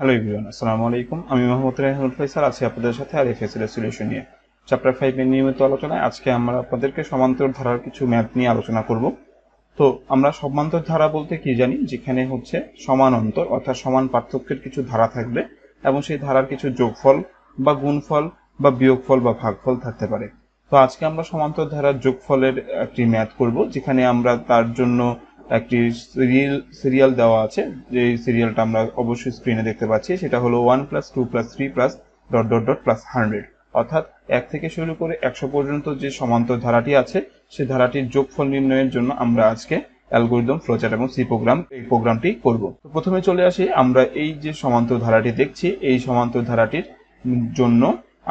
Hello everyone আসসালামু আলাইকুম আমি মোহাম্মদ রাহিনুল ফয়সাল। আছি আপনাদের সাথে আর এফএসএল সলিউশন নিয়ে। চ্যাপ্টার ফাইভ এর নিয়মিত আলোচনায় আজকে আমরা আপনাদেরকে সমান্তর ধারার কিছু ম্যাথ নিয়ে আলোচনা করব। তো আমরা সমান্তর ধারা বলতে কি জানি? যেখানে হচ্ছে সমান অন্তর, অর্থাৎ সমান পার্থক্যের কিছু ধারা থাকবে এবং সেই ধারার কিছু যোগফল বা গুণফল বা বিয়োগফল বা ভাগফল থাকতে পারে। তো আজকে আমরা সমান্তর ধারার যোগফলের একটি ম্যাথ করব, যেখানে আমরা তার জন্য একটি সিরিয়াল সিরিয়াল দেওয়া আছে, যে সিরিয়ালটা আমরা অবশ্যই স্ক্রিনে দেখতে পাচ্ছি, সেটা হলো one plus two plus three plus dot dot dot plus hundred অর্থাৎ এক থেকে শুরু করে একশো পর্যন্ত যে সমান্তর ধারাটি আছে সেই ধারাটির যোগফল নির্ণয়ের জন্য আমরা আজকে অ্যালগোরিদম ফ্লোচার্ট এবং সি প্রোগ্রাম এই প্রোগ্রামটি করব। তো প্রথমে চলে আসি, আমরা এই যে সমান্তর ধারাটি দেখছি, এই সমান্তর ধারাটির জন্য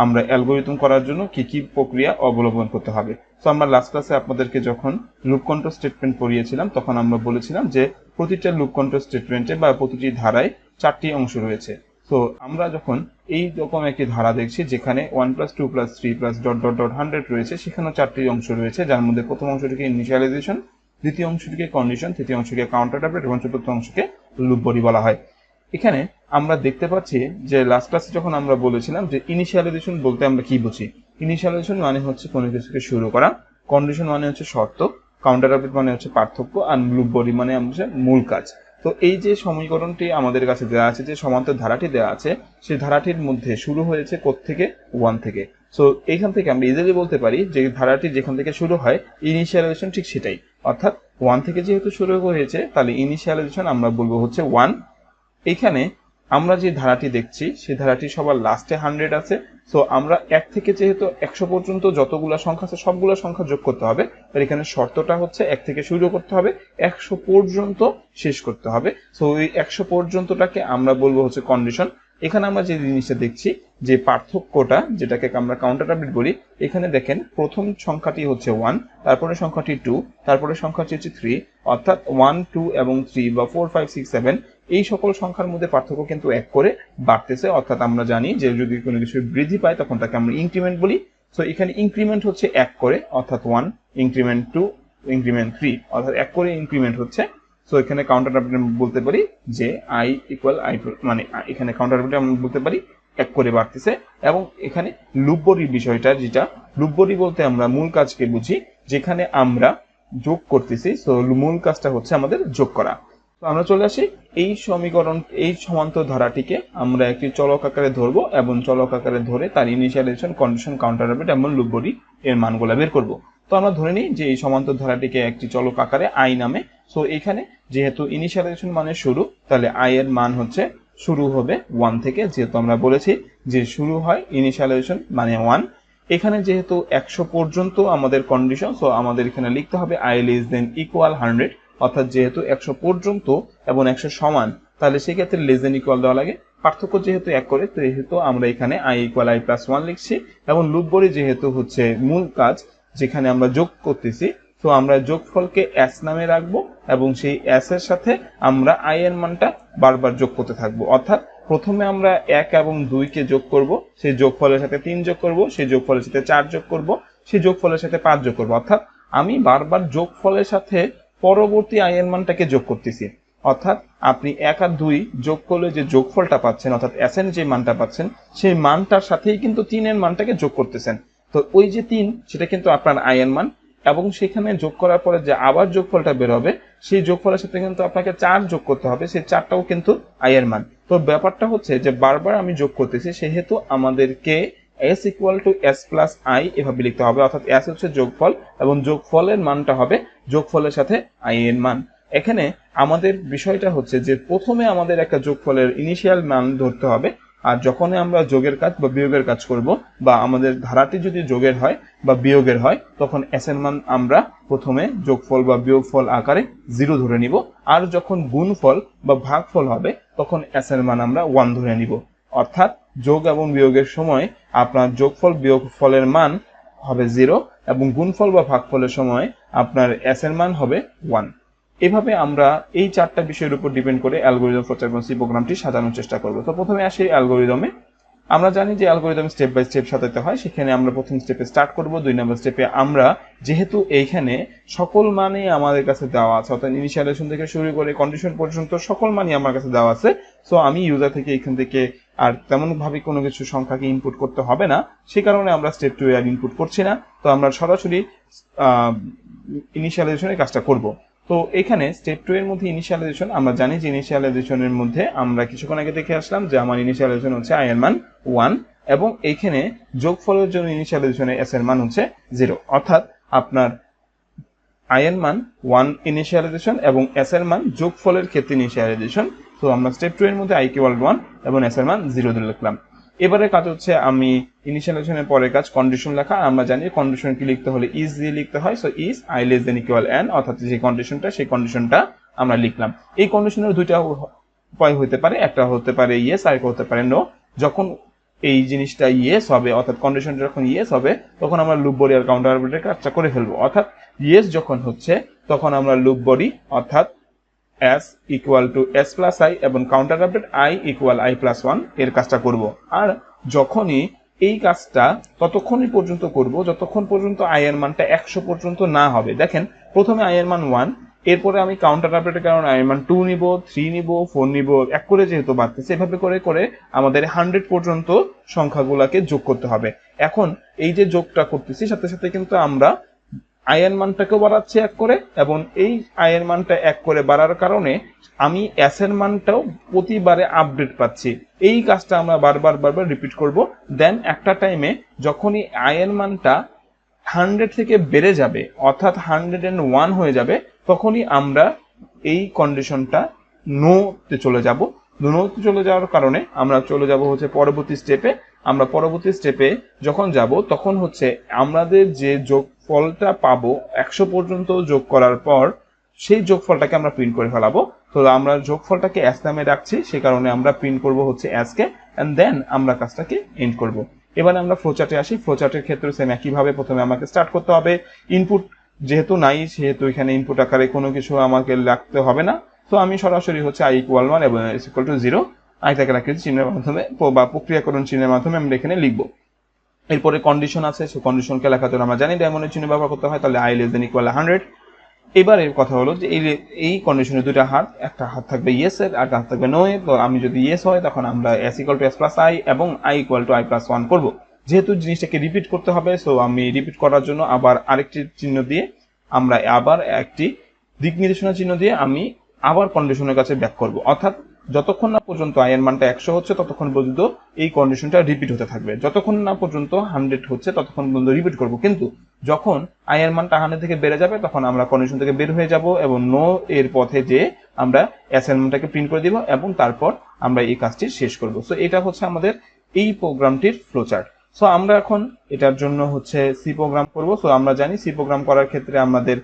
আমরা অ্যালগোরিদম করার জন্য কি কি প্রক্রিয়া অবলম্বন করতে হবে। তো আমরা লাস্ট ক্লাসে আপনাদেরকে যখন লুপ কন্ট্রোল স্টেটমেন্ট পড়িয়েছিলাম, তখন আমরা বলেছিলাম যে প্রতিটা লুপ কন্ট্রোল স্টেটমেন্টে বা প্রতিটি ধারায় চারটি অংশ রয়েছে। তো আমরা যখন এই রকম একটি ধারা দেখছি, যেখানে one plus two plus three plus dot dot dot hundred রয়েছে, সেখানেও চারটি অংশ রয়েছে, যার মধ্যে প্রথম অংশটিকে ইনিশিয়ালাইজেশন দ্বিতীয় অংশটিকে কন্ডিশন তৃতীয় অংশকে কাউন্টার ট্যাবলেট এবং চতুর্থ অংশকে লুপ বডি বলা হয়। এখানে আমরা দেখতে পাচ্ছি যে লাস্ট ক্লাসে যখন আমরা বলেছিলাম যে ইনিশিয়ালাইজেশন বলতে আমরা কি বুঝি? ইনিশিয়ালাইজেশন মানে হচ্ছে কোনো কিছুকে শুরু করা কন্ডিশন মানে হচ্ছে শর্ত কাউন্টার আপডেট মানে হচ্ছে পার্থক্য, আর লুপ বডি মানে হচ্ছে মূল কাজ। তো এই যে সমীকরণটি আমাদের কাছে দেওয়া আছে, যে সমান্তর ধারাটি দেওয়া আছে সেই ধারাটির মধ্যে শুরু হয়েছে থেকে ওয়ান থেকে। সো এইখান থেকে আমরা ইজিলি বলতে পারি যে ধারাটি যেখান থেকে শুরু হয় ইনিশিয়ালাইজেশন ঠিক সেটাই। অর্থাৎ ওয়ান থেকে যেহেতু শুরু হয়েছে, তাহলে ইনিশিয়ালাইজেশন আমরা বলব হচ্ছে ওয়ান এইখানে আমরা যে ধারাটি দেখছি সেই ধারাটি সবার লাস্টে হান্ড্রেড আছে। সো আমরা এক থেকে যেহেতু একশো পর্যন্ত যতগুলো সংখ্যা আছে, সবগুলো সংখ্যা যোগ করতে হবে। আর এখানে শর্তটা হচ্ছে এক থেকে শুরু করতে হবে, একশো পর্যন্ত শেষ করতে হবে। সো ওই একশো পর্যন্তটাকে আমরা বলব হচ্ছে কন্ডিশন এখানে আমরা যে জিনিসটা দেখছি, যে পার্থক্যটা, যেটাকে আমরা কাউন্টার আপডেট বলি, এখানে দেখেন প্রথম সংখ্যাটি হচ্ছে ওয়ান তারপরে সংখ্যাটি টু তারপরে সংখ্যাটি হচ্ছে থ্রি অর্থাৎ ওয়ান টু এবং থ্রি বা ফোর ফাইভ সিক্স সেভেন এই সকল সংখ্যার মধ্যে পার্থক্য কিন্তু এক করে বাড়তেছে। অর্থাৎ আমরা জানি যে যদি কোনো কিছু বৃদ্ধি পায়, তখন তাকে আমরা ইনক্রিমেন্ট বলি। সো এখানে ইনক্রিমেন্ট হচ্ছে এক করে, অর্থাৎ one increment two increment three অর্থাৎ এক করে ইনক্রিমেন্ট হচ্ছে। সো এখানে কাউন্টার বলতে পারি যে আই ইকুয়াল আই মানে এখানে কাউন্টার আমরা বলতে পারি এক করে বাড়তেছে। এবং এখানে লুব্বরির বিষয়টা যেটা লুব্বরি বলতে আমরা মূল কাজকে বুঝি, যেখানে আমরা যোগ করতেছি। সো মূল কাজটা হচ্ছে আমাদের যোগ করা। তো আমরা চলে আসি এই সমীকরণ, এই সমান্তর ধারাটিকে আমরা একটি চলক আকারে ধরবো এবং চলক আকারে ধরে তার ইনিশিয়ালাইজেশন কন্ডিশন কাউন্টার আপডেট এবং লুব্বরি এর মানগুলো বের করব। তো আমরা ধরে নিই যে এই সমান্তর ধারাটিকে একটি চলক আকারে আই নামে। সো এখানে যেহেতু ইনিশিয়ালাইজেশন মানে শুরু, তাহলে আই এর মান হচ্ছে শুরু হবে ওয়ান থেকে, যেহেতু আমরা বলেছি যে শুরু হয় ইনিশিয়ালাইজেশন মানে ওয়ান এখানে যেহেতু একশো পর্যন্ত আমাদের কন্ডিশন সো আমাদের এখানে লিখতে হবে I less than equal hundred অর্থাৎ যেহেতু একশো পর্যন্ত এবং একশো সমান, তাহলে সেক্ষেত্রে লেস দেন ইকুয়াল দেওয়া লাগে। পার্থক্য যেহেতু এক করে যেহেতু আমরা এখানে I equal I plus one লিখছি এবং লুপ বড়ি যেহেতু হচ্ছে মূল কাজ যেখানে আমরা যোগ করতেছি, তো আমরা যোগফলকে এস নামে রাখব এবং সেই এর সাথে আমরা আই এর মানটা বারবার যোগ করতে থাকব। অর্থাৎ প্রথমে আমরা এক এবং দুইকে যোগ করব, সেই যোগফলের সাথে তিন যোগ করব, সেই যোগফলের সাথে চার যোগ করব, সেই যোগফলের সাথে পাঁচ যোগ করব। অর্থাৎ আমি বারবার যোগফলের সাথে পরবর্তী আই এর মানটাকে যোগ করতেছি। অর্থাৎ আপনি এক আর দুই যোগ করলে যে যোগফলটা পাচ্ছেন, অর্থাৎ এন যে মানটা পাচ্ছেন, সেই মানটার সাথেই কিন্তু তিনের মানটাকে যোগ করতেছেন। তো ওই যে তিন, সেটা কিন্তু আপনার আই এর মান, এবং সেখানে যোগ করার পরে যে আবার যোগফলটা বের হবে, সেই যোগফলের সাথে কিন্তু আপনাকে চার যোগ করতে হবে, সেই চারটাও কিন্তু আই এর মান। তো ব্যাপারটা হচ্ছে যে বারবার আমি যোগ করতেছি, সেহেতু আমাদেরকে S equal to S plus I এভাবে লিখতে হবে, অর্থাৎ এস হচ্ছে যোগফল এবং যোগফলের মানটা হবে যোগফলের সাথে আই এর মান। এখানে আমাদের বিষয়টা হচ্ছে যে প্রথমে আমাদের একটা যোগফলের ইনিশিয়াল মান ধরতে হবে, আর যখন আমরা যোগের কাজ বা বিয়োগের কাজ করব বা আমাদের ধারাটি যদি যোগের হয় বা বিয়োগের হয়, তখন এস এর মান আমরা প্রথমে যোগফল বা বিয়োগফল আকারে জিরো ধরে নিব, আর যখন গুণফল বা ভাগফল হবে, তখন এস এর মান আমরা ওয়ান ধরে নিব। অর্থাৎ যোগ এবং বিয়োগের সময় আপনার যোগফল, বিয়োগফলের মান হবে জিরো এবং গুণফল বা ভাগফলের সময় আপনার এস এর মান হবে ওয়ান এভাবে আমরা এই চারটা বিষয়ের উপর ডিপেন্ড করে অ্যালগোরিদম ফ্লোচার্ট এবং প্রোগ্রামটি সাজানোর চেষ্টা করব। তো প্রথমে আসি অ্যালগোরিদমে আমরা জানি যে অ্যালগোরিদম স্টেপ বাই স্টেপ সাজাতে হয়, সেখানে আমরা প্রথম স্টেপে স্টার্ট করব, দুই নম্বর স্টেপে আমরা যেহেতু এইখানে সকল মানে আমাদের কাছে দেওয়া আছে, অর্থাৎ ইনিশিয়ালাইজেশন থেকে শুরু করে কন্ডিশন পর্যন্ত সকল মানই আমার কাছে দেওয়া আছে সো আমি ইউজার থেকে এখান থেকে আর তেমন ভাবে কোনো কিছু সংখ্যাকে ইনপুট করতে হবে না। সেই কারণে আমরা স্টেপ টু আর ইনপুট করছি না। তো আমরা সরাসরি ইনিশিয়ালাইজেশনের কাজটা করব। তো এখানে স্টেপ টু এর মধ্যে ইনিশিয়ালাইজেশন আমরা জানি যে ইনিশিয়ালাইজেশনের মধ্যে আমরা কিছুক্ষণ আগে দেখে আসলাম যে আমার ইনিশিয়ালাইজেশন হচ্ছে আই এর মান ওয়ান এবং এইখানে যোগফলের জন্য ইনিশিয়ালাইজেশনে এস এর মান হচ্ছে জিরো অর্থাৎ আপনার আই এর মান ওয়ান ইনিশিয়ালাইজেশন এবং এস এর মান যোগফলের ক্ষেত্রে ইনিশিয়ালাইজেশন তো আমরা স্টেপ টু এর মধ্যে আই কিওয়াল ওয়ান এবং এস এর মান জিরো দিয়ে লিখলাম। এবারে কাজ হচ্ছে আমি ইনিশিয়ালাইজেশনের পরে কাজ কন্ডিশন লেখা। আমরা জানি কন্ডিশন কি লিখতে হলে ইজ দিয়ে লিখতে হয়। So is I less than equal N অর্থাৎ যে কন্ডিশনটা সেই কন্ডিশনটা আমরা লিখলাম। এই কন্ডিশনের দুইটা উপায় হতে পারে। একটা হতে পারে ইয়েস আর হতে পারে নো যখন এই জিনিসটা ইয়েস হবে, অর্থাৎ কন্ডিশনটা যখন ইয়েস হবে, তখন আমরা লুপ বডি আর কাউন্টার আরবিট্রের কাজটা করে ফেলব। অর্থাৎ ইয়েস যখন হচ্ছে, তখন আমরা লুপ বডি অর্থাৎ S equal to S plus I এবং counter update I equal I plus ওয়ানের কাজটা করব। আর যখনই এই কাজটা ততক্ষণই পর্যন্ত করব, যতক্ষণ পর্যন্ত আই এর মানটা একশো পর্যন্ত না হবে। দেখেন, প্রথমে আই এর মান ওয়ান এরপরে আমি কাউন্টার আপডেটের কারণে আই এর মান টু নিব থ্রি নিব ফোর নিব, এক করে যেহেতু বাড়তেছে, এভাবে করে করে আমাদের হান্ড্রেড পর্যন্ত সংখ্যাগুলোকে যোগ করতে হবে। এখন এই যে যোগটা করতেছি, সাথে সাথে কিন্তু আমরা আয়ের মানটাকেও বাড়াচ্ছি এক করে এবং এই আয়ের মানটা এক করে বাড়ার কারণে আমি এর মানটাও প্রতিবারে আপডেট পাচ্ছি। এই কাজটা আমরা বারবার বারবার রিপিট করব। দেন একটা টাইমে যখনই আয়ের মানটা হান্ড্রেড থেকে বেড়ে যাবে, অর্থাৎ হান্ড্রেড অ্যান্ড ওয়ান হয়ে যাবে, তখনই আমরা এই কন্ডিশনটা নোতে চলে যাব। নোতে চলে যাওয়ার কারণে আমরা চলে যাব হচ্ছে পরবর্তী স্টেপে আমরা পরবর্তী স্টেপে যখন যাব, তখন হচ্ছে আমাদের যে যোগফলটা পাবো, একশো পর্যন্ত যোগ করার পর সেই যোগফলটাকে আমরা প্রিন্ট করে ফেলাবো। তো আমরা যোগফলটাকে অ্যাস নামে রাখছি, সে কারণে আমরা প্রিন্ট করব হচ্ছে অ্যাসকে অ্যান্ড দেন আমরা কাজটাকে এন্ড করব। এবারে আমরা ফ্লোচার্টে আসি। ফ্লোচার্টের ক্ষেত্রে সেম একইভাবে প্রথমে আমাকে স্টার্ট করতে হবে। ইনপুট যেহেতু নাই, সেহেতু এখানে ইনপুট আকারে কোনো কিছু আমাকে রাখতে হবে না। তো আমি সরাসরি হচ্ছে আই ইকুয়াল ওয়ান এবং ইকুয়াল টু জিরো আয়তাকার আকৃতি চিহ্নের মাধ্যমে বা প্রক্রিয়াকরণ চিহ্নের মাধ্যমে আমরা এখানে লিখব। এরপরে কন্ডিশন আছে সেই কন্ডিশনকে লেখার জন্য আমরা জানি ডায়মন্ডের চিহ্ন ব্যবহার করতে হয়, তাহলে I less than equal hundred এবার এর কথা হলো যে এই এই কন্ডিশনে দুইটা হাত, একটা হাত থাকবে ইয়েস এর, আর হাত থাকবে নো এর। তো আমি যদি ইয়েস হয়, তখন আমরা S equal to S plus I এবং I equal to I plus one করব। যেহেতু জিনিসটাকে রিপিট করতে হবে সো আমি রিপিট করার জন্য আবার আরেকটি চিহ্ন দিয়ে আমরা আবার একটি দিক নির্দেশনা চিহ্ন দিয়ে আমি আবার কন্ডিশনের কাছে ব্যাক করব। অর্থাৎ যতক্ষণ না পর্যন্ত আয়ের মানটা একশো হচ্ছে, ততক্ষণ পর্যন্ত এই কন্ডিশনটা রিপিট হতে থাকবে। যতক্ষণ না পর্যন্ত হান্ড্রেড হচ্ছে, ততক্ষণ পর্যন্ত রিপিট করব। কিন্তু যখন আয়ের মানটা হান্ড্রেড থেকে বেড়ে যাবে, তখন আমরা কন্ডিশন থেকে বের হয়ে যাব এবং নো এর পথে যে আমরা অ্যাসাইনমেন্টটাকে প্রিন্ট করে দিব এবং তারপর আমরা এই কাজটি শেষ করব। সো এটা হচ্ছে আমাদের এই প্রোগ্রামটির ফ্লোচার্ট সো আমরা এখন এটার জন্য হচ্ছে সি প্রোগ্রাম করব। সো আমরা জানি সি প্রোগ্রাম করার ক্ষেত্রে আমাদের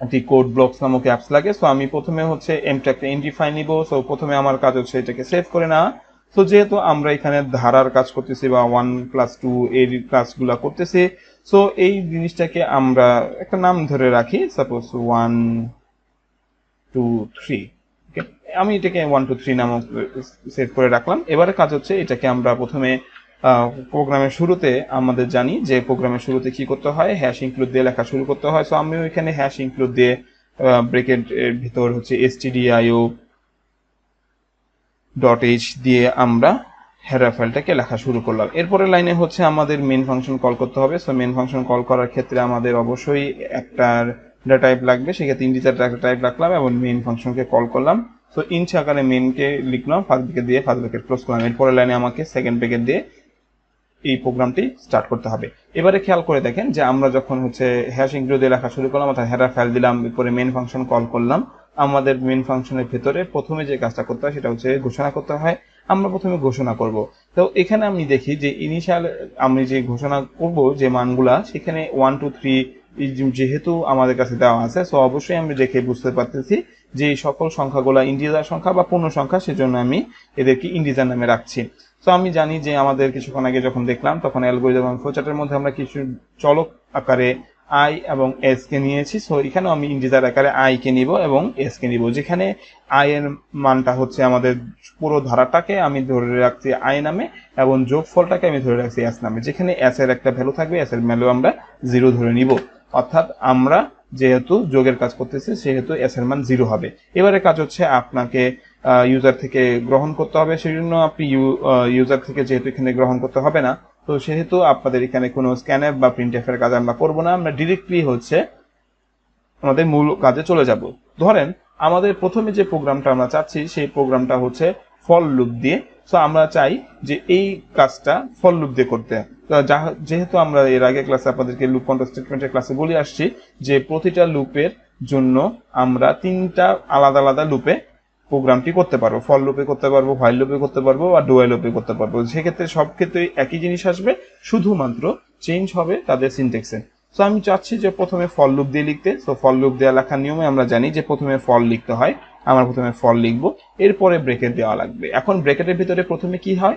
একটি কোড ব্লকস নামক অ্যাপস লাগে সো আমি প্রথমে হচ্ছে এমটা একটা এন্টিফাই নিব সো প্রথমে আমার কাজ হচ্ছে এটাকে সেভ করে নেওয়া। সো যেহেতু আমরা এখানে ধারার কাজ করতেছি বা ওয়ান প্লাস টু এর কাজগুলা করতেছি সো এই জিনিসটাকে আমরা একটা নাম ধরে রাখি সাপোজ ওয়ান টু থ্রি আমি এটাকে ওয়ান টু থ্রি নামক সেভ করে রাখলাম। এবারে কাজ হচ্ছে এটাকে আমরা প্রথমে প্রোগ্রামের শুরুতে আমাদের জানি যে প্রোগ্রামের শুরুতে কি করতে হয় হ্যাশ ইনক্লুড দিয়ে লেখা শুরু করতে হয়। সো আমি ওইখানে হ্যাশ ইনক্লুড দিয়ে ব্রেকেট ভিতর হচ্ছে এসটিডিআইও ডট এইচ দিয়ে আমরা হেডার ফাইলটাকে লেখা শুরু করলাম। এরপরের লাইনে হচ্ছে আমাদের মেন ফাংশন কল করতে হবে। সো মেন ফাংশন কল করার ক্ষেত্রে আমাদের অবশ্যই একটা ডেটা টাইপ লাগবে। সেক্ষেত্রে ইন্ডিজার ডাটা টাইপ রাখলাম এবং মেন ফাংশনকে কল করলাম। সো ইঞ্চ আকারে মেনকে লিখলাম ফার্স্ট ব্রেকেট দিয়ে ফার্স্ট ব্রেকেট ক্লোজ করলাম। এরপরের লাইনে আমাকে সেকেন্ড ব্রেকেট দিয়ে এই প্রোগ্রামটি স্টার্ট করতে হবে। এবারে খেয়াল করে দেখেন যে আমরা যখন হচ্ছে হ্যাশ ইনক্লুড দিয়ে লেখা শুরু করলাম, অর্থাৎ হেডার ফাইল দিলাম, এরপরে মেন ফাংশন কল করলাম, আমাদের মেন ফাংশনের ভেতরে প্রথমে যে কাজটা করতে হয় সেটা হচ্ছে ঘোষণা করতে হয়। আমরা প্রথমে ঘোষণা করব। তো এখানে আমি দেখি যে ইনিশিয়াল আমি যে ঘোষণা করব যে মানগুলা, সেখানে ওয়ান টু থ্রি যেহেতু আমাদের কাছে দেওয়া আছে সো অবশ্যই আমি দেখে বুঝতে পারতেছি যে সকল সংখ্যাগুলো ইন্ডিজার সংখ্যা বা পূর্ণ সংখ্যা, সেজন্য আমি এদেরকে ইন্ডিজার নামে রাখছি। তো আমি জানি যে আমাদের কিছুক্ষণ আগে যখন দেখলাম, তখন অ্যালগোরিদম এবং ফ্লোচার্টের মধ্যে আমরা কিছু চলক আকারে আই এবং এস কে নিয়েছি। সো এখানেও আমি ইন্টিজার আকারে আই কে নিব এবং এস কে নিব। যেখানে আই এর মানটা হচ্ছে আমাদের পুরো ধারাটাকে আমি ধরে রাখছি আই নামে এবং যোগফলটাকে আমি ধরে রাখছি এস নামে। যেখানে এস এর একটা ভ্যালু থাকবে এস এর ভ্যালু আমরা জিরো ধরে নিব। অর্থাৎ আমরা যেহেতু যোগের কাজ করতেছি, সেহেতু এস এর মান জিরো হবে। এবারে কাজ হচ্ছে আপনাকে ইউজার থেকে গ্রহণ করতে হবে। সেই জন্য আপনি ইউজার থেকে যেহেতু এখানে গ্রহণ করতে হবে না, তো সেহেতু আপনাদের এখানে কোনো স্ক্যানএফ বা প্রিন্ট এর কাজ আমরা করব না। আমরা ডিরেক্টলি হচ্ছে আমাদের মূল কাজে চলে যাব। ধরেন, আমাদের প্রথমে যে প্রোগ্রামটা আমরা চাচ্ছি, সেই প্রোগ্রামটা হচ্ছে ফল লুপ দিয়ে। সো আমরা চাই যে এই কাজটা ফল লুপ দিয়ে করতে। যেহেতু আমরা এর আগে ক্লাসে আপনাদেরকে লুপ কন্ট্রোল স্টেটমেন্টের ক্লাসে বলে আসছি যে প্রতিটা লুপের জন্য আমরা তিনটা আলাদা আলাদা লুপে প্রোগ্রামটি করতে পারব ফল লুপে করতে পারব হোয়াইল লুপে করতে পারব আর ডুয়াল লুপে করতে পারব। সেক্ষেত্রে সব ক্ষেত্রেই একই জিনিস আসবে, শুধুমাত্র চেঞ্জ হবে তাদের সিনটেক্সে সো আমি চাচ্ছি যে প্রথমে ফল লুপ দিয়ে লিখতে। সো ফল লুপ দেওয়া লেখার নিয়মে আমরা জানি যে প্রথমে ফল লিখতে হয়, আমরা প্রথমে ফল লিখব, এরপরে ব্রেকেট দেওয়া লাগবে। এখন ব্রেকেটের ভিতরে প্রথমে কি হয়?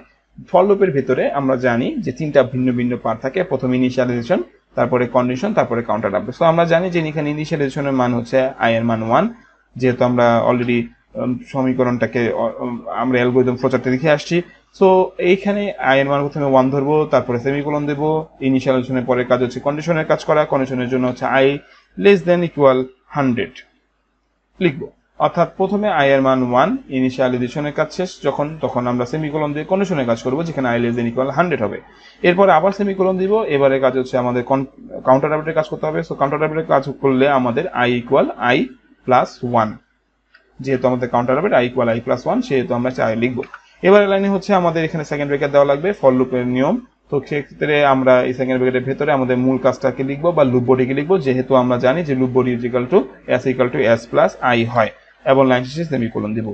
ফল লুপের ভিতরে আমরা জানি যে তিনটা ভিন্ন ভিন্ন পার্ট থাকে। প্রথমে ইনিশিয়ালাইজেশন তারপরে কন্ডিশন তারপরে কাউন্টার আপডেট সো আমরা জানি যে এখানে ইনিশিয়ালাইজেশনের মান হচ্ছে আই এর মান ওয়ান যেহেতু আমরা অলরেডি সমীকরণটাকে আমরা অ্যালগোরিদম ফ্লোচার্টে লিখে আসছি। সো এইখানে আই এর মান প্রথমে ওয়ান ধরবো, তারপরে সেমিকোলন দেবো ইনিশিয়ালাইজেশনের পরে কাজ হচ্ছে কন্ডিশনের কাজ করা কন্ডিশনের জন্য হচ্ছে I less than equal hundred লিখব। অর্থাৎ প্রথমে আই এর মান ওয়ান ইনিশিয়ালাইজেশনের কাজ শেষ, যখন, তখন আমরা সেমিকোলন দিয়ে কন্ডিশনের কাজ করব, যেখানে I less than equal hundred হবে। এরপরে আবার সেমিকোলন দিব, এবারে কাজ হচ্ছে আমাদের কাউন্টার আপডেটের কাজ করতে হবে। সো কাউন্টার আপডেটের কাজ করলে আমাদের I equal I plus one যেহেতু আমাদের কাউন্টার হবে I equal I plus one সেহেতু আমরা চাই লিখব। এবারে লাইনে হচ্ছে আমাদের এখানে সেকেন্ড ব্রেকেট দেওয়া লাগবে ফল লুপের নিয়ম। তো সেক্ষেত্রে আমরা এই সেকেন্ড ব্রেকেটের ভেতরে আমাদের মূল কাজটাকে লিখব বা লুপ বডিকে লিখব, যেহেতু আমরা জানি যে loop body equal to S equal to S plus I হয়। এবং লাইন শেষে সেমিকোলন দিব।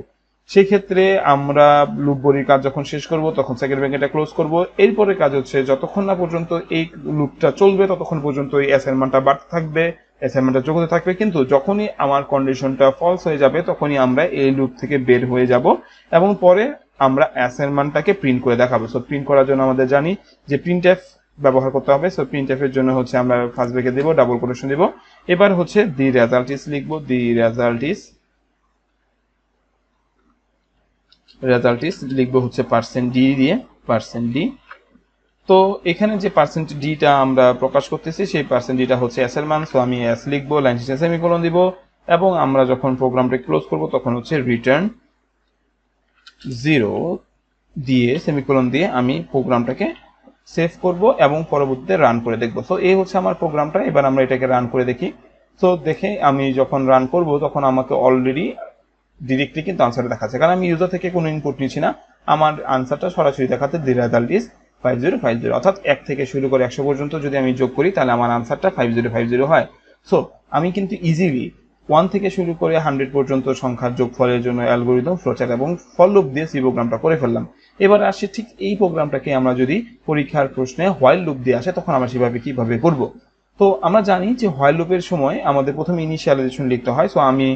সেই ক্ষেত্রে আমরা লুপ বডির কাজ যখন শেষ করব, তখন সেকেন্ড ব্রেকেটটা ক্লোজ করব। এরপরে কাজ হচ্ছে, যতক্ষণ না পর্যন্ত এই লুপটা চলবে, ততক্ষণ পর্যন্ত এই অ্যাসাইনমেন্টটা বাড়তে থাকবে। অ্যাসাইনমেন্টটা যোগ হতে থাকবে, কিন্তু যখনই আমার কন্ডিশনটা ফলস হয়ে যাবে, তখনই আমরা এই লুপ থেকে বের হয়ে যাব এবং পরে আমরা অ্যাসাইনমেন্টটাকে প্রিন্ট করে দেখাবো। সো প্রিন্ট করার জন্য আমাদের জানি যে প্রিন্ট এফ ব্যবহার করতে হবে। সো প্রিন্ট এফ এর জন্য হচ্ছে আমরা ফার্স্ট ব্রেকে দেবো ডাবল কোটেশন দেবো। এবার হচ্ছে দি রেজাল্ট ইস লিখব the result is result is লিখব হচ্ছে পার্সেন্ট ডি দিয়ে পার্সেন্ট ডি তো এখানে যে পার্সেন্ট ডিটা আমরা প্রকাশ করতেছি, সেই পার্সেন্ট ডিটা হচ্ছে এস এর মান। সো আমি এস লিখব লাইন শেষে সেমিকোলন দিব, এবং আমরা যখন প্রোগ্রামটা ক্লোজ করব, তখন হচ্ছে রিটার্ন জিরো দিয়ে সেমিকোলন দিয়ে আমি প্রোগ্রামটাকে সেভ করব এবং পরবর্তীতে রান করে দেখব। সো এই হচ্ছে আমার প্রোগ্রামটা এবার আমরা এটাকে রান করে দেখি। সো দেখে আমি যখন রান করব, তখন আমাকে অলরেডি ডিরেক্টলি কিন্তু আনসার দেখাচ্ছে। কারণ আমি ইউজার থেকে কোনো ইনপুট নিচ্ছি না। আমার আনসারটা সরাসরি দেখাতে the result five zero five zero অর্থাৎ এক থেকে শুরু করে একশো পর্যন্ত যদি আমি যোগ করি, তাহলে আমার আনসারটা ফাইভ জিরো ফাইভ জিরো হয়। সো আমি কিন্তু ইজিলি ওয়ান থেকে শুরু করে হান্ড্রেড পর্যন্ত সংখ্যার যোগফলের জন্য অ্যালগোরিদম ফ্লোচার এবং ফল লুপ দিয়ে সি প্রোগ্রামটা করে ফেললাম। এবার আসি ঠিক এই প্রোগ্রামটাকে আমরা যদি পরীক্ষার প্রশ্নে হোয়াইল লুপ দিয়ে আসে, তখন আমরা সেভাবে কীভাবে করব? তো আমরা জানি যে হোয়াইল লুপের সময় আমাদের প্রথমে ইনিশিয়ালাইজেশন লিখতে হয়। সো আমি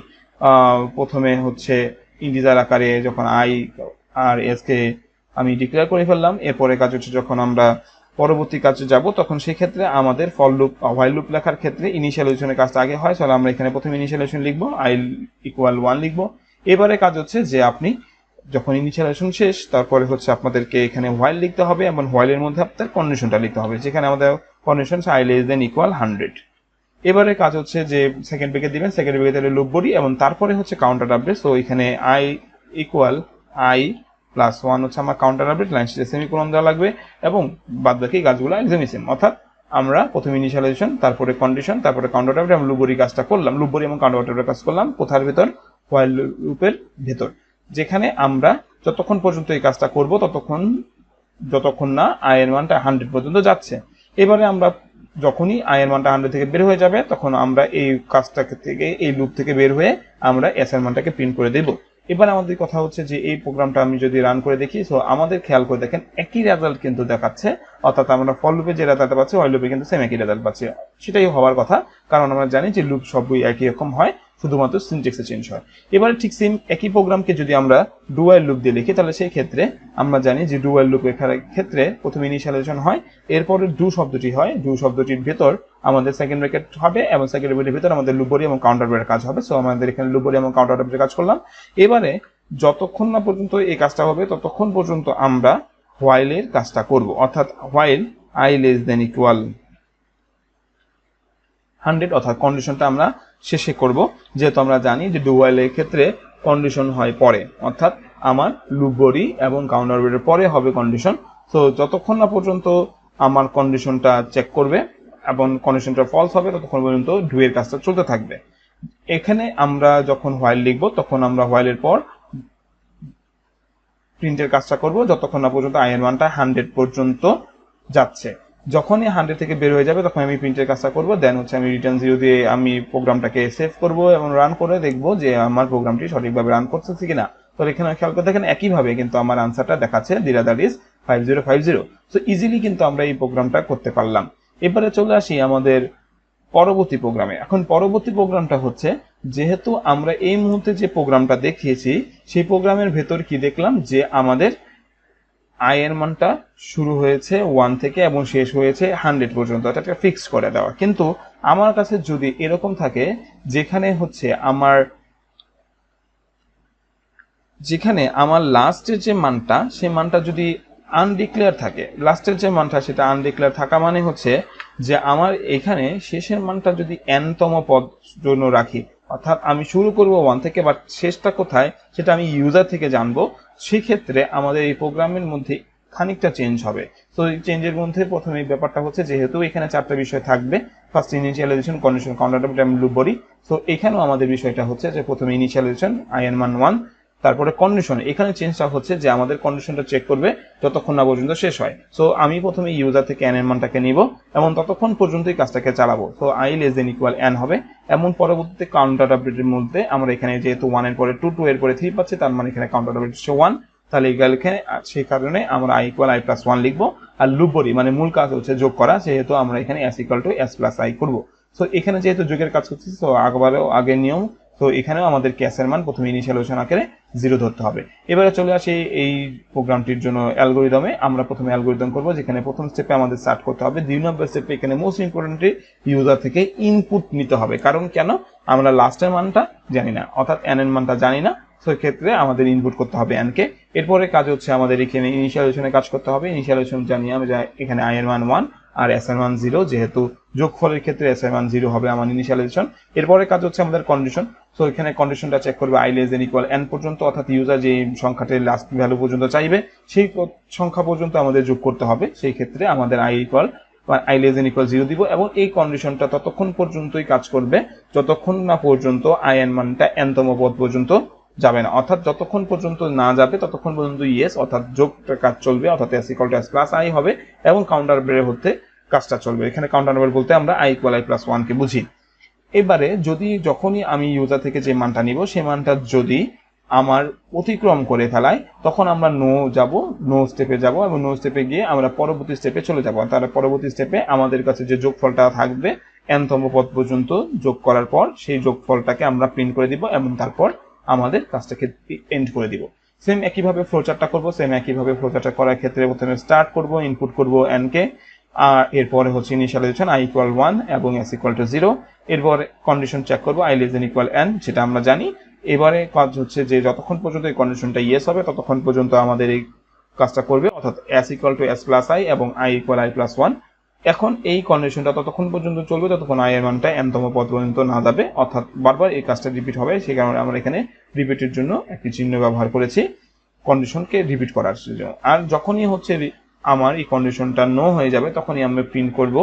প্রথমে হচ্ছে ইন্টিজার আকারে যখন আই আর এস কে আমি ডিক্লেয়ার করে ফেললাম। এরপরে কাজ হচ্ছে যখন আমরা পরবর্তী কাজে যাব, তখন সেই ক্ষেত্রে আমাদের ফল লুপ হোয়াইল লুপ লেখার ক্ষেত্রে ইনিশিয়ালাইজেশনের কাজটা আগে হয়। তাহলে আমরা এখানে প্রথমে ইনিশিয়ালাইজেশন লিখব আই ইকুয়াল ওয়ান লিখব। এবারে কাজ হচ্ছে যে আপনি যখন ইনিশিয়ালাইজেশন শেষ, তারপরে হচ্ছে আপনাদেরকে এখানে হোয়াইল লিখতে হবে এবং হোয়াইলের মধ্যে আপনার কন্ডিশনটা লিখতে হবে। যেখানে আমাদের condition I less than equal hundred এবারে কাজ হচ্ছে যে সেকেন্ড ব্রেকে দিবেন সেকেন্ড ব্রেকে তাহলে লুপ বডি এবং তারপরে হচ্ছে কাউন্টার আপডেট সো এখানে I equal I plus one হচ্ছে আমার কাউন্টার আপডেট লাইন শেষে সেমিকোলন দেওয়া লাগবে এবং বাদ বাকি কাজগুলো একদমই অর্থাৎ আমরা প্রথমে ইনিশিয়ালাইজেশন তারপরে কন্ডিশন তারপরে কাউন্টার আপডেট এবং লুবরি কাজটা করলাম। লুবরি এবং কাউন্টার আপডেটের কাজ করলাম কোথার ভেতর? হোয়াইল লুপের ভেতর। যেখানে আমরা যতক্ষণ পর্যন্ত এই কাজটা করব, ততক্ষণ, যতক্ষণ না আয়ের মানটা হান্ড্রেড পর্যন্ত যাচ্ছে। এবারে আমরা যখনই আয়ের মানটা হান্ড্রেড থেকে বের হয়ে যাবে, তখন আমরা এই কাজটা থেকে, এই লুপ থেকে বের হয়ে আমরা এস এর মানটাকে প্রিন্ট করে দেব। এবার আমাদের কথা হচ্ছে যে এই প্রোগ্রামটা আমি যদি রান করে দেখি সো আমাদের খেয়াল করে দেখেন, একই রেজাল্ট কিন্তু দেখাচ্ছে, অর্থাৎ আমরা ফল লুপে যে রেজাল্ট পাচ্ছি ওই লুপে কিন্তু সেম একই রেজাল্ট পাচ্ছি। সেটাই হওয়ার কথা, কারণ আমরা জানি যে লুপ সবই একই রকম হয়। শুধুমাত্র সিনটেক্সে চেঞ্জ হয়। এবারে ঠিক সেম একই প্রোগ্রামকে যদি আমরা ডুয়াল লুপ দিয়ে লিখি, তাহলে সেই ক্ষেত্রে আমরা জানি যে ডুয়াল লুপ লেখার ক্ষেত্রে প্রথমে ইনিশিয়ালাইজেশন হয়, এরপরে ডু শব্দটি হয়। ডু শব্দটির ভেতর আমাদের সেকেন্ড ব্র্যাকেট হবে এবং সেকেন্ড ব্র্যাকেটের ভেতর আমাদের লুবরি এবং কাউন্টার ব্র্যাকেট কাজ হবে। সো আমাদের এখানে লুবরি এবং কাউন্টার ব্র্যাকেট কাজ করলাম। এবারে যতক্ষণ না পর্যন্ত এই কাজটা হবে, ততক্ষণ পর্যন্ত আমরা হোয়াইলের কাজটা করব। অর্থাৎ while I less than equal hundred অর্থাৎ কন্ডিশনটা আমরা শেষে করব। যেহেতু আমরা জানি যে ডুয়াইলের ক্ষেত্রে কন্ডিশন হয় পরে, অর্থাৎ আমার লুবরি এবং কাউন্টার ব্র্যাকেটের পরে হবে কন্ডিশন তো যতক্ষণ না পর্যন্ত আমার কন্ডিশনটা চেক করবে এবং কন্ডিশনটা ফলস হবে, ততক্ষণ পর্যন্ত ডুয়ের কাজটা চলতে থাকবে। এখানে আমরা যখন হোয়াইল লিখব, তখন আমরা হোয়াইলের পর প্রিন্টের কাজটা করব, যতক্ষণ না পর্যন্ত আই এর মানটা হান্ড্রেড পর্যন্ত যাচ্ছে। যখনই হান্ড্রেড থেকে বের হয়ে যাবে, তখন আমি প্রিন্টের কাজটা করব দেন হচ্ছে আমি রিটার্ন জিরো দিয়ে আমি প্রোগ্রামটাকে সেভ করব এবং রান করে দেখব যে আমার প্রোগ্রামটি সঠিকভাবে রান করতেছে কিনা। তো এখানে খেয়াল করে দেখেন, একইভাবে কিন্তু আমার আনসারটা দেখাচ্ছে দিরা that is five zero five zero তো ইজিলি কিন্তু আমরা এই প্রোগ্রামটা করতে পারলাম। এবারে চলে আসি আমাদের পরবর্তী প্রোগ্রামে এখন পরবর্তী প্রোগ্রামটা হচ্ছে, যেহেতু আমরা এই মুহূর্তে যে প্রোগ্রামটা দেখিয়েছি, সেই প্রোগ্রামের ভেতর কি দেখলাম? যে আমাদের আই এর মানটা শুরু হয়েছে ওয়ান থেকে এবং শেষ হয়েছে হান্ড্রেড পর্যন্ত। এটা ফিক্স করে দেওয়া। কিন্তু আমার কাছে যদি এরকম থাকে, যেখানে হচ্ছে আমার, যেখানে আমার লাস্টের যে মানটা সে মানটা যদি আনডিক্লেয়ার থাকে লাস্টের যে মানটা সেটা আনডিক্লেয়ার থাকা মানে হচ্ছে যে আমার এখানে শেষের মানটা যদি এনতম পদ জন্য রাখি অর্থাৎ আমি শুরু করব ওয়ান থেকে বাট শেষটা কোথায় সেটা আমি ইউজার থেকে জানব। সেক্ষেত্রে আমাদের এই প্রোগ্রামের মধ্যে খানিকটা চেঞ্জ হবে। তো এই চেঞ্জের মধ্যে প্রথমে ব্যাপারটা হচ্ছে, যেহেতু এখানে চারটা বিষয় থাকবে first initialization condition counter time loop বলি তো এখানেও আমাদের বিষয়টা হচ্ছে যে প্রথমে ইনিশিয়ালাইজেশন আই এন মান ওয়ান তারপরে কন্ডিশন এখানে চেঞ্জটা হচ্ছে যে আমাদের কন্ডিশনটা চেক করবে যতক্ষণ না পর্যন্ত শেষ হয়। সো আমি প্রথমে ইউজার থেকে এন এর মানটাকে নিব এবং ততক্ষণ পর্যন্তই কাজটাকে চালাবো। তো I less than equal N হবে। এমন পরবর্তীতে কাউন্টার আপডেটের মধ্যে আমরা এখানে যেহেতু ওয়ানের পরে টু টু এর পরে থ্রি পাচ্ছি, তার মানে এখানে কাউন্টার আপডেট হচ্ছে ওয়ান তাহলে এখানে সেই কারণে আমরা I equal I plus one লিখব। আর লুবরি মানে মূল কাজ হচ্ছে যোগ করা সেহেতু আমরা এখানে S equal to S plus I করব। তো এখানে যেহেতু যোগের কাজ করছি তো আগবারও আগের নিয়ম তো এখানেও আমাদের ক্যাসের মান প্রথমে ইনিশিয়ালেশন আকারে জিরো ধরতে হবে। এবারে চলে আসি এই প্রোগ্রামটির জন্য অ্যালগোরিদমে আমরা প্রথমে অ্যালগোরিদম করব, যেখানে প্রথম স্টেপে আমাদের স্টার্ট করতে হবে। দুই নম্বর স্টেপে এখানে মোস্ট ইম্পর্টেন্টলি ইউজার থেকে ইনপুট নিতে হবে। কারণ কেন? আমরা লাস্টের মানটা জানি না, অর্থাৎ এন এর মানটা জানি না। তো ক্ষেত্রে আমাদের ইনপুট করতে হবে এনকে এরপরে কাজ হচ্ছে আমাদের এখানে ইনিশিয়ালেশনে কাজ করতে হবে। ইনিশিয়ালেশন জানি আমরা এখানে আই এর মান ওয়ান আর এস এর মান জিরো যেহেতু যোগফলের ক্ষেত্রে এস এর মান জিরো হবে আমার ইনিশিয়ালাইজেশন এরপরে কাজ হচ্ছে আমাদের কন্ডিশন সো এখানে কন্ডিশনটা চেক করবে I less than equal N পর্যন্ত, অর্থাৎ ইউজার যে সংখ্যাটি লাস্ট ভ্যালু পর্যন্ত চাইবে, সেই সংখ্যা পর্যন্ত আমাদের যোগ করতে হবে। সেই ক্ষেত্রে আমাদের I equal I less than equal zero দিব এবং এই কন্ডিশনটা ততক্ষণ পর্যন্তই কাজ করবে, যতক্ষণ না পর্যন্ত আই এন মানটা এনতম পদ পর্যন্ত যাবে না। অর্থাৎ যতক্ষণ পর্যন্ত না যাবে, ততক্ষণ পর্যন্ত ইয়েস অর্থাৎ যোগটা কাজ চলবে, অর্থাৎ S equal to S plus I হবে এবং কাউন্টার বের হতে কাজটা চলবে। এখানে কাউন্টার বলতে আমরা আই ইকুয়াল আই প্লাস ওয়ানকে বুঝি। এবারে যদি যখনই আমি ইউজার থেকে যে মানটা নিব, সেই মানটা যদি আমার অতিক্রম করে ফেলায়, তখন আমরা নো যাব নো স্টেপে যাব এবং নো স্টেপে গিয়ে আমরা পরবর্তী স্টেপে চলে যাব। তার পরবর্তী স্টেপে আমাদের কাছে যে যোগফলটা থাকবে এনতম পদ পর্যন্ত যোগ করার পর সেই যোগফলটাকে আমরা প্রিন্ট করে দিব এবং তারপর আমাদের কাজটাকে এন্ড করে দিব। সেম একইভাবে ফ্লোচারটা করব সেম একইভাবে ফ্লোচারটা করার ক্ষেত্রে প্রথমে স্টার্ট করব ইনপুট করব এন কে। আর এরপরে হচ্ছে ইনিশিয়ালাইজেশন আই ইকুয়াল ওয়ান এবং এস ইকুয়াল টু জিরো এরপরে কন্ডিশন চেক করব I less than equal N যেটা আমরা জানি। এবারে কাজ হচ্ছে যে যতক্ষণ পর্যন্ত এই কন্ডিশনটা ইয়েস হবে, ততক্ষণ পর্যন্ত আমাদের এই কাজটা করবে, অর্থাৎ S equal to S plus I এবং I equal I plus one এখন এই কন্ডিশনটা ততক্ষণ পর্যন্ত চলবে ততক্ষণ আই এর মানটা এনতম পদ পর্যন্ত না যাবে, অর্থাৎ বারবার এই কাজটা রিপিট হবে, সেই কারণে আমরা এখানে রিপিটের জন্য একটি চিহ্ন ব্যবহার করেছি কন্ডিশনকে রিপিট করার জন্য। আর যখনই হচ্ছে আমার এই কন্ডিশনটা নো হয়ে যাবে, তখনই আমি প্রিন্ট করব।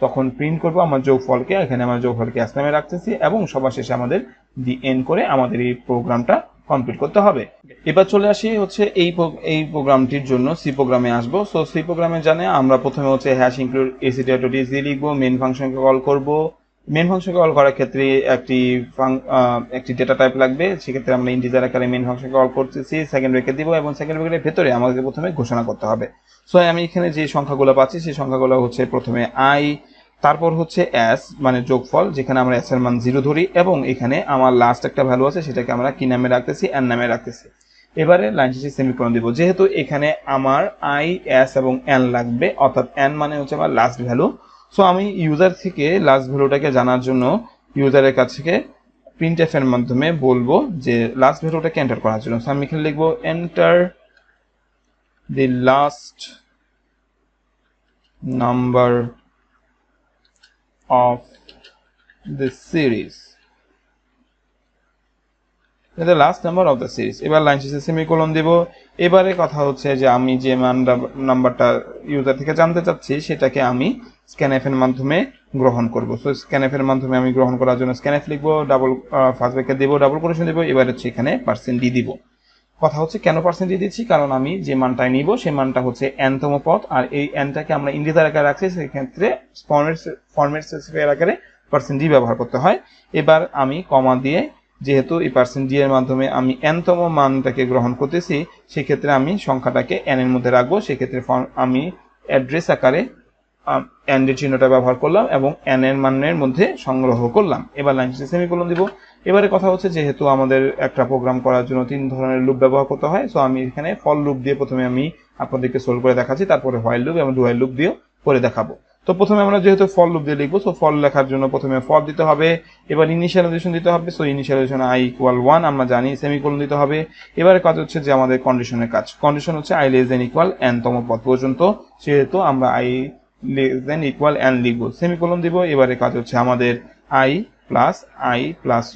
তখন প্রিন্ট করব আমার যোগফলকে, এখানে আমরা যোগফলকে এস নামে রাখতেছি এবং সবার শেষে আমাদের দি এন করে আমাদের এই প্রোগ্রামটা কমপ্লিট করতে হবে। এবার চলে আসি হচ্ছে এই এই প্রোগ্রামটির জন্য সি প্রোগ্রামে আসব। সো সি প্রোগ্রামে জানে আমরা প্রথমে হচ্ছে হ্যাশ ইনক্লুড এসি ডেটা ডিসি লিখব মেন ফাংশনকে কল করব। মেন ফাংশনকে কল করার ক্ষেত্রে একটি একটি ডেটা টাইপ লাগবে। সেক্ষেত্রে আমরা ইন্টিজার আকারে মেন ফাংশনকে কল করতেছি সেকেন্ড ব্রেকে দিব এবং সেকেন্ড ব্রেকের ভেতরে আমাদের প্রথমে ঘোষণা করতে হবে। সো আমি এখানে যে সংখ্যাগুলো পাচ্ছি, সেই সংখ্যাগুলো হচ্ছে প্রথমে আই তারপর হচ্ছে অ্যাস মানে যোগফল, যেখানে আমরা এস এর মান জিরো ধরি এবং এখানে আমার লাস্ট একটা ভ্যালু আছে, সেটাকে আমরা কি নামে রাখতেছি? এন নামে রাখতেছি। এবারে লাইন শেষে সেমিকোলন দিব। যেহেতু এখানে আমার আই এস এবং এন লাগবে, অর্থাৎ এন মানে হচ্ছে আমার লাস্ট ভ্যালু সো আমি ইউজার থেকে লাস্ট ভ্যালুটাকে জানার জন্য ইউজারের কাছ থেকে প্রিন্ট এফ এর মাধ্যমে বলব যে লাস্ট ভ্যালুটাকে এন্টার করার জন্য। সো আমি এখানে লিখব enter the last number of the series the last number of the series. এবার লাইন শেষে সেমিকোলন দেব। এবারে কথা হচ্ছে যে আমি যে মান নাম্বারটা ইউজার থেকে জানতে চাচ্ছি, সেটাকে আমি স্ক্যানএফ এর মাধ্যমে গ্রহণ করব। সো স্ক্যানএফ এর মাধ্যমে আমি গ্রহণ করার জন্য স্ক্যানএফ লিখব ডাবল ফার্স্ট ব্রেকেট দেবো ডাবল কোটেশন দেবো, এবার হচ্ছে এখানে পার্সেন্ট ডি দিব। কথা হচ্ছে কেন পার্সেন্ট দিয়ে দিচ্ছি? কারণ আমি যে মানটাই নিব সেই মানটা হচ্ছে এনতম পথ আর এই এনটাকে আমরা ইন্ডিজার আকারে রাখছি, সেক্ষেত্রে ফর্মেট ফর্মেট স্পেসিফায়ার আকারে পার্সেন্ট ডি ব্যবহার করতে হয়। এবার আমি কমা দিয়ে যেহেতু এই পার্সেন্ট এর মাধ্যমে আমি এনতম মানটাকে গ্রহণ করতেছি, সেক্ষেত্রে আমি সংখ্যাটাকে এন এর মধ্যে রাখব। সেক্ষেত্রে আমি অ্যাড্রেস আকারে এন এর চিহ্নটা ব্যবহার করলাম এবং এন এর মানের মধ্যে সংগ্রহ করলাম। এবার লাইন সেমিকোলন দিব। এবারে কথা হচ্ছে যেহেতু আমাদের একটা প্রোগ্রাম করার জন্য তিন ধরনের লুপ ব্যবহার করতে হয় সো আমি এখানে ফল লুপ দিয়ে প্রথমে আমি আপনাদেরকে সলভ করে দেখাচ্ছি, তারপরে হোয়াইল লুপ এবং ডুয়াইল লুপ দিয়েও করে দেখাবো। তো প্রথমে আমরা যেহেতু ফল লুপ দিয়ে লিখব সো ফল লেখার জন্য প্রথমে ফল দিতে হবে, এবার ইনিশিয়ালাইজেশন দিতে হবে so initialization I equal one আমরা জানি সেমিকোলন দিতে হবে। এবারে কাজ হচ্ছে যে আমাদের কন্ডিশনের কাজ। কন্ডিশন হচ্ছে I less than equal N তম পদ পর্যন্ত, সেহেতু আমরা I less than equal N লিখব। সেমিকোলন দিব, এবারে কাজ হচ্ছে আমাদের I plus I plus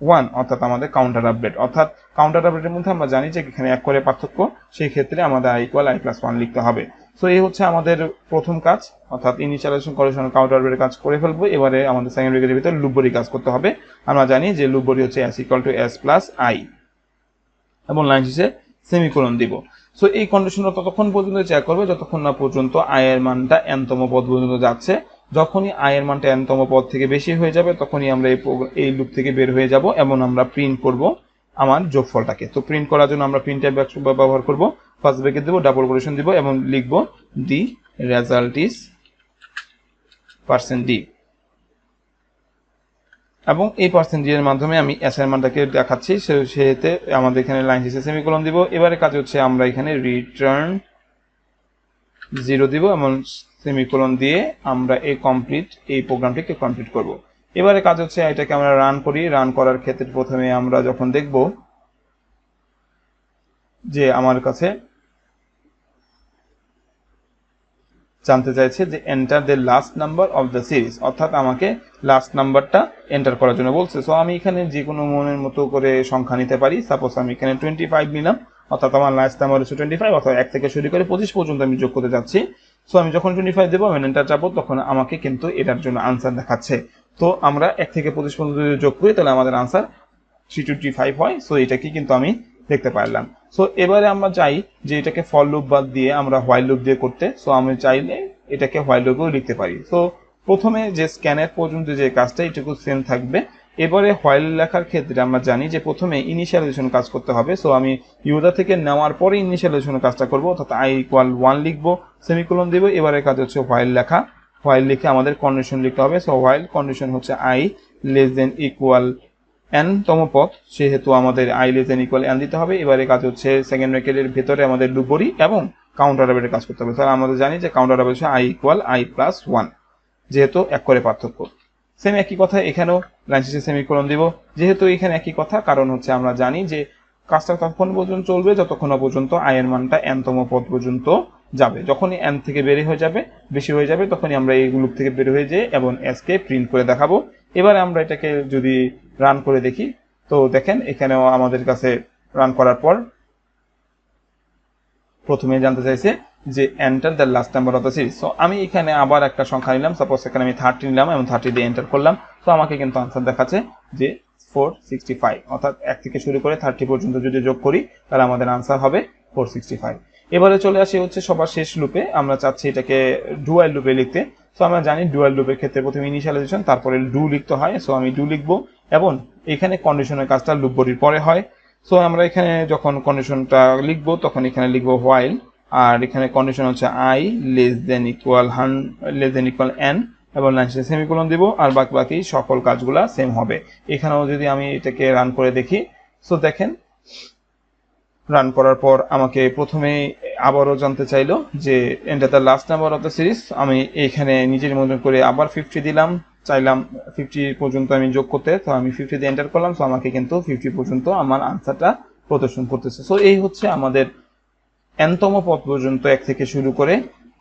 one অর্থাৎ আমাদের কাউন্টার আপডেট অর্থাৎ কাউন্টার আপডেটের মধ্যে আমরা জানি যে এখানে এক করে পার্থক্য, সেই ক্ষেত্রে আমাদের I equal I plus one লিখতে হবে। সো এই হচ্ছে আমাদের প্রথম কাজ, অর্থাৎ ইনিশিয়ালাইজেশন করেশন কাউন্টার আপডেটের কাজ করে ফেলব। এবারে আমাদের সেকেন্ড ব্রেকেটের ভিতরে লুবরি কাজ করতে হবে। আমরা জানি যে লুবরি হচ্ছে S equal to S plus I এবং লাইন শেষে সেমিকোলন দিব। সো এই কন্ডিশনটা ততক্ষণ পর্যন্ত চেক করবে যতক্ষণ না পর্যন্ত আয়ের মানটা এনতম পদ পর্যন্ত যাচ্ছে। যখনই আয়ের মানটা এনতম পদ থেকে বেশি হয়ে যাবে, তখনই আমরা এই এই লুপ থেকে বের হয়ে যাব এবং আমরা প্রিন্ট করব আমার যোগফলটাকে। তো প্রিন্ট করার জন্য আমরা প্রিন্ট ব্যবহার করব। ফার্স্ট ব্রেকেট দেবো ডাবল কোটেশন দিব এবং লিখব the result is percent D এবং এই পার্সেন্ট ডি এর মাধ্যমে আমি মানটাকে দেখাচ্ছি সেতে আমাদের এখানে লাইন শেষে সেমিকোলন দিব। এবারে কাজ হচ্ছে আমরা এখানে রিটার্ন জিরো দিব এবং সেমিকোলন দিয়ে আমরা এই কমপ্লিট এই প্রোগ্রামটিকে কমপ্লিট করব। এবারে কাজ হচ্ছে এটাকে আমরা রান করি। রান করার ক্ষেত্রে প্রথমে আমরা যখন দেখব যে আমার কাছে জানতে চাইছে যে enter the last number of the series অর্থাৎ আমাকে লাস্ট নাম্বারটা এন্টার করার জন্য বলছে। সো আমি এখানে যে কোনো মনের মতো করে সংখ্যা নিতে পারি। সাপোজ আমি এখানে টোয়েন্টি ফাইভ নিলাম, অর্থাৎ আমার লাস্ট নাম্বার হচ্ছে টোয়েন্টি ফাইভ অর্থাৎ এক থেকে শুরু করে পঁচিশ পর্যন্ত আমি যোগ করতে যাচ্ছি। সো আমি যখন টোয়েন্টি ফাইভ দেবো, আমি এন্টার যাব তখন আমাকে কিন্তু এটার জন্য আনসার দেখাচ্ছে। তো, আমরা এক থেকে পঁচিশ পর্যন্ত যদি যোগ করি, তাহলে আমাদের আনসার থ্রি টোয়েন্টি ফাইভ হয়। সো এটাকে কিন্তু আমি দেখতে পারলাম। সো এবারে আমরা চাই যে এটাকে ফল লুপ বাদ দিয়ে আমরা হোয়াইল লুপ দিয়ে করতে। সো আমি চাইলে এটাকে হোয়াইল লুপেও লিখতে পারি। সো প্রথমে যে স্ক্যানের পর্যন্ত যে কাজটা, এটুকু সেম থাকবে। এবারে হোয়াইল লেখার ক্ষেত্রে আমরা জানি যে প্রথমে ইনিশিয়ালাইজেশন কাজ করতে হবে। সো আমি ইউজার থেকে নেওয়ার পরে ইনিশিয়ালাইজেশন কাজটা করব, অর্থাৎ আই ইকুয়াল ওয়ান লিখব সেমিকোলন দেবো। এবারে কাজ হচ্ছে হোয়াইল লেখা। হোয়াইল লিখে আমাদের কন্ডিশন লিখতে হবে। সো হোয়াইল কন্ডিশন হচ্ছে I less than equal N তম পথ সেহেতু আমাদের I less than equal N দিতে হবে। এবারে কাজ হচ্ছে সেকেন্ড ব্র্যাকেটের ভেতরে আমাদের লুবরি এবং কাউন্টার আবেটের কাজ করতে হবে। তাহলে আমাদের জানি যে কাউন্টার হচ্ছে I equal I plus one যেহেতু এক করে পার্থক্য। সেম একই কথা এখানেও লাইন শেষে সেমিকোলন দিব। যেহেতু এখানে একই কথা, কারণ হচ্ছে আমরা জানি যে কাজটা ততক্ষণ পর্যন্ত চলবে, যতক্ষণ না পর্যন্ত আয়ের মানটা এনতম পদ পর্যন্ত যাবে। যখনই এন থেকে বের হয়ে যাবে, বেশি হয়ে যাবে, তখনই আমরা এই গ্রুপ থেকে বের হয়ে যেয়ে এবং এসকে প্রিন্ট করে দেখাবো। এবারে আমরা এটাকে যদি রান করে দেখি, তো দেখেন এখানেও আমাদের কাছে রান করার পর প্রথমে জানতে চাইছে যে enter the last number of the series so আমি এখানে আবার একটা সংখ্যা নিলাম সাপোজ এখানে আমি থার্টি নিলাম এবং থার্টি দিয়ে এন্টার করলাম। তো আমাকে কিন্তু আনসার দেখাচ্ছে যে ফোর সিক্সটি ফাইভ অর্থাৎ এক থেকে শুরু করে থার্টি পর্যন্ত যদি যোগ করি, তাহলে আমাদের আনসার হবে ফোর সিক্সটি ফাইভ এবারে চলে আসি হচ্ছে সবার শেষ লুপে। আমরা চাচ্ছি এটাকে ডুয়াল লুপে লিখতে। সো আমরা জানি ডুয়াল লুপের ক্ষেত্রে প্রথমে ইনিশিয়ালাইজেশন তারপরে ডু লিখতে হয়। সো আমি ডু লিখব এবং এখানে কন্ডিশনের কাজটা লুপ বডির পরে হয়। সো আমরা এখানে যখন কন্ডিশনটা লিখব, তখন এখানে লিখব হোয়াইল আর এখানে কন্ডিশন হচ্ছে আই লেস দেন ইকুয়াল হান লেস দেন ইকুয়াল এন এবং লাইন শেষে সেমিকোলন দিব। আর বাকি বাকি সকল কাজগুলা সেম হবে। এখানেও যদি আমি এটাকে রান করে দেখি সো দেখেন রান করার পর আমাকে প্রথমে আবারও জানতে চাইলো যে enter the last number of the series আমি এখানে নিজের মতন করে আবার ফিফটি দিলাম, চাইলাম ফিফটি পর্যন্ত আমি যোগ করতে, তো আমি ফিফটি দিয়ে এন্টার করলাম তো আমাকে কিন্তু ফিফটি পর্যন্ত আমার আনসারটা প্রদর্শন করতেছে। সো এই হচ্ছে আমাদের এনতম পথ পর্যন্ত এক থেকে শুরু করে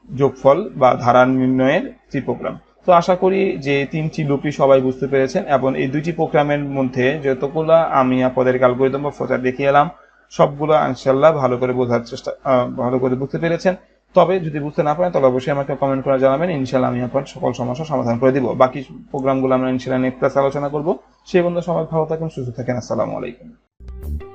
যোগফল বা ধারা নির্ণয়ের টি প্রোগ্রাম তো আশা করি যে তিনটি লুপই সবাই বুঝতে পেরেছেন, এবং এই দুইটি প্রোগ্রামের মধ্যে যতগুলো আমি আপনাদের অ্যালগোরিদম বা ফচার দেখিয়ে এলাম সবগুলো ইনশাল্লাহ ভালো করে বোঝার চেষ্টা ভালো করে বুঝতে পেরেছেন। তবে যদি বুঝতে না পারেন, তাহলে অবশ্যই আমাকে কমেন্ট করে জানাবেন। ইনশাল্লাহ আমি আপনার সকল সমস্যার সমাধান করে দিব। বাকি প্রোগ্রামগুলো আমরা ইনশাল্লাহ নেক্সট ক্লাস আলোচনা করব। সেই বন্ধু সবাই ভালো থাকুন, সুস্থ থাকেন। আসসালামু আলাইকুম।